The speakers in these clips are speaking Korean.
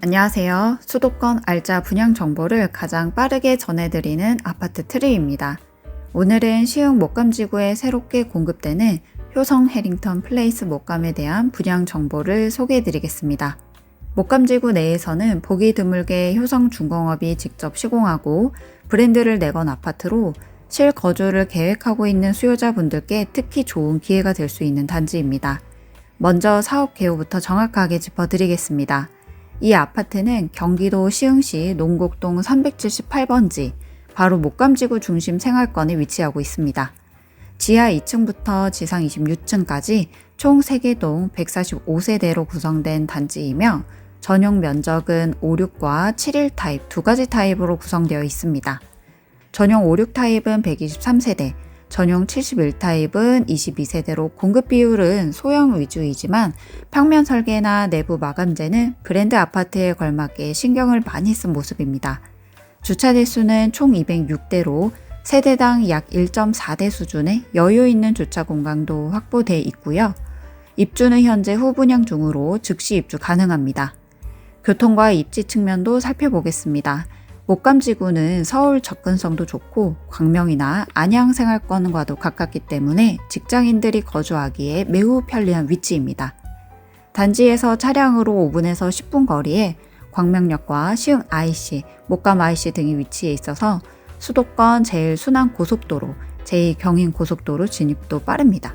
안녕하세요. 수도권 알짜 분양 정보를 가장 빠르게 전해드리는 아파트 트리입니다. 오늘은 시흥 목감지구에 새롭게 공급되는 효성 해링턴 플레이스 목감에 대한 분양 정보를 소개해드리겠습니다. 목감지구 내에서는 보기 드물게 효성 중공업이 직접 시공하고 브랜드를 내건 아파트로 실거주를 계획하고 있는 수요자분들께 특히 좋은 기회가 될 수 있는 단지입니다. 먼저 사업 개요부터 정확하게 짚어드리겠습니다. 이 아파트는 경기도 시흥시 농곡동 378번지 바로 목감지구 중심 생활권에 위치하고 있습니다. 지하 2층부터 지상 26층까지 총 3개 동 145세대로 구성된 단지이며 전용 면적은 5, 6과 7일 타입 두 가지 타입으로 구성되어 있습니다. 전용 5, 6 타입은 123세대, 전용 71타입은 22세대로 공급 비율은 소형 위주이지만 평면 설계나 내부 마감재는 브랜드 아파트에 걸맞게 신경을 많이 쓴 모습입니다. 주차 대수는 총 206대로 세대당 약 1.4대 수준의 여유 있는 주차 공간도 확보돼 있고요. 입주는 현재 후분양 중으로 즉시 입주 가능합니다. 교통과 입지 측면도 살펴보겠습니다. 목감지구는 서울 접근성도 좋고 광명이나 안양 생활권과도 가깝기 때문에 직장인들이 거주하기에 매우 편리한 위치입니다. 단지에서 차량으로 5분에서 10분 거리에 광명역과 시흥 IC, 목감 IC 등이 위치해 있어서 수도권 제일 순환 고속도로, 제2 경인 고속도로 진입도 빠릅니다.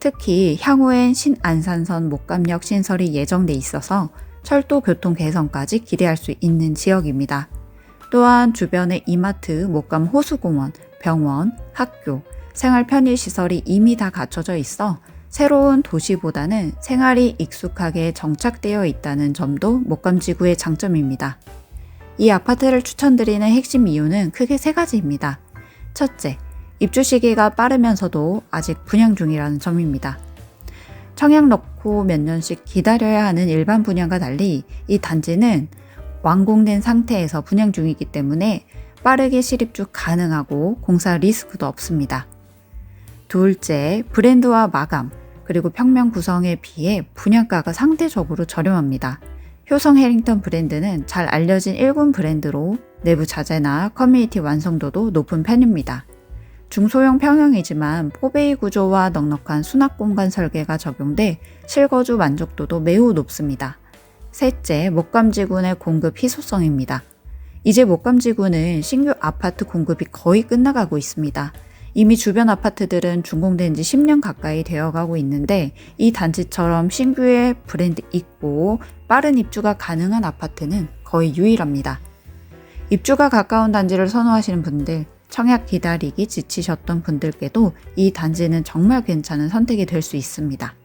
특히 향후엔 신안산선 목감역 신설이 예정돼 있어서 철도 교통 개선까지 기대할 수 있는 지역입니다. 또한 주변에 이마트, 목감 호수공원, 병원, 학교, 생활 편의 시설이 이미 다 갖춰져 있어 새로운 도시보다는 생활이 익숙하게 정착되어 있다는 점도 목감 지구의 장점입니다. 이 아파트를 추천드리는 핵심 이유는 크게 세 가지입니다. 첫째, 입주 시기가 빠르면서도 아직 분양 중이라는 점입니다. 청약 넣고 몇 년씩 기다려야 하는 일반 분양과 달리 이 단지는 완공된 상태에서 분양 중이기 때문에 빠르게 실입주 가능하고 공사 리스크도 없습니다. 둘째, 브랜드와 마감, 그리고 평면 구성에 비해 분양가가 상대적으로 저렴합니다. 효성 해링턴 브랜드는 잘 알려진 1군 브랜드로 내부 자재나 커뮤니티 완성도도 높은 편입니다. 중소형 평형이지만 포베이 구조와 넉넉한 수납 공간 설계가 적용돼 실거주 만족도도 매우 높습니다. 셋째, 목감지군의 공급 희소성입니다. 이제 목감지군은 신규 아파트 공급이 거의 끝나가고 있습니다. 이미 주변 아파트들은 준공된 지 10년 가까이 되어 가고 있는데 이 단지처럼 신규의 브랜드 있고 빠른 입주가 가능한 아파트는 거의 유일합니다. 입주가 가까운 단지를 선호하시는 분들, 청약 기다리기 지치셨던 분들께도 이 단지는 정말 괜찮은 선택이 될 수 있습니다.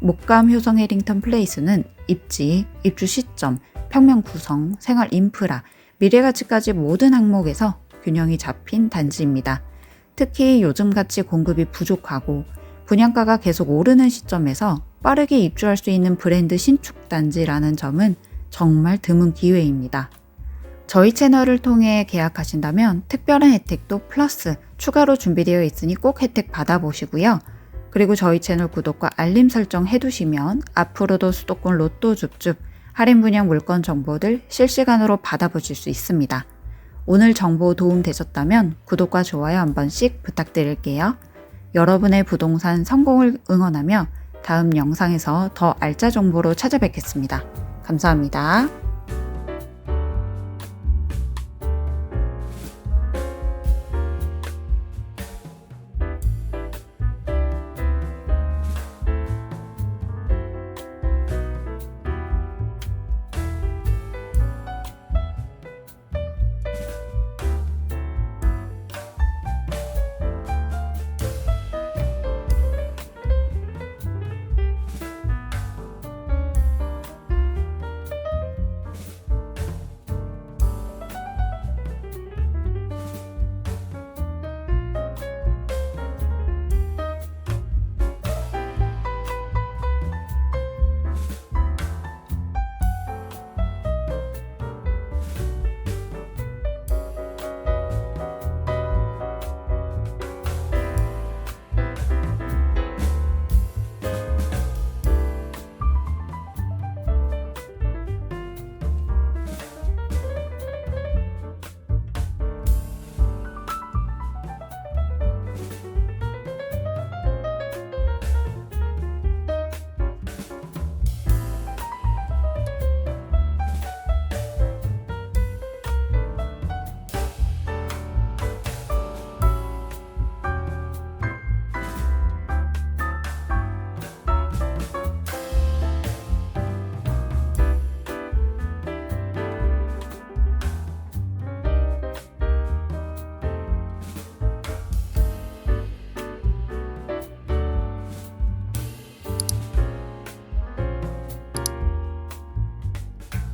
목감 효성 해링턴 플레이스는 입지, 입주 시점, 평면 구성, 생활 인프라, 미래 가치까지 모든 항목에서 균형이 잡힌 단지입니다. 특히 요즘같이 공급이 부족하고 분양가가 계속 오르는 시점에서 빠르게 입주할 수 있는 브랜드 신축 단지라는 점은 정말 드문 기회입니다. 저희 채널을 통해 계약하신다면 특별한 혜택도 플러스 추가로 준비되어 있으니 꼭 혜택 받아보시고요. 그리고 저희 채널 구독과 알림 설정 해두시면 앞으로도 수도권 로또 줍줍 할인 분양 물건 정보들 실시간으로 받아보실 수 있습니다. 오늘 정보 도움 되셨다면 구독과 좋아요 한 번씩 부탁드릴게요. 여러분의 부동산 성공을 응원하며 다음 영상에서 더 알짜 정보로 찾아뵙겠습니다. 감사합니다.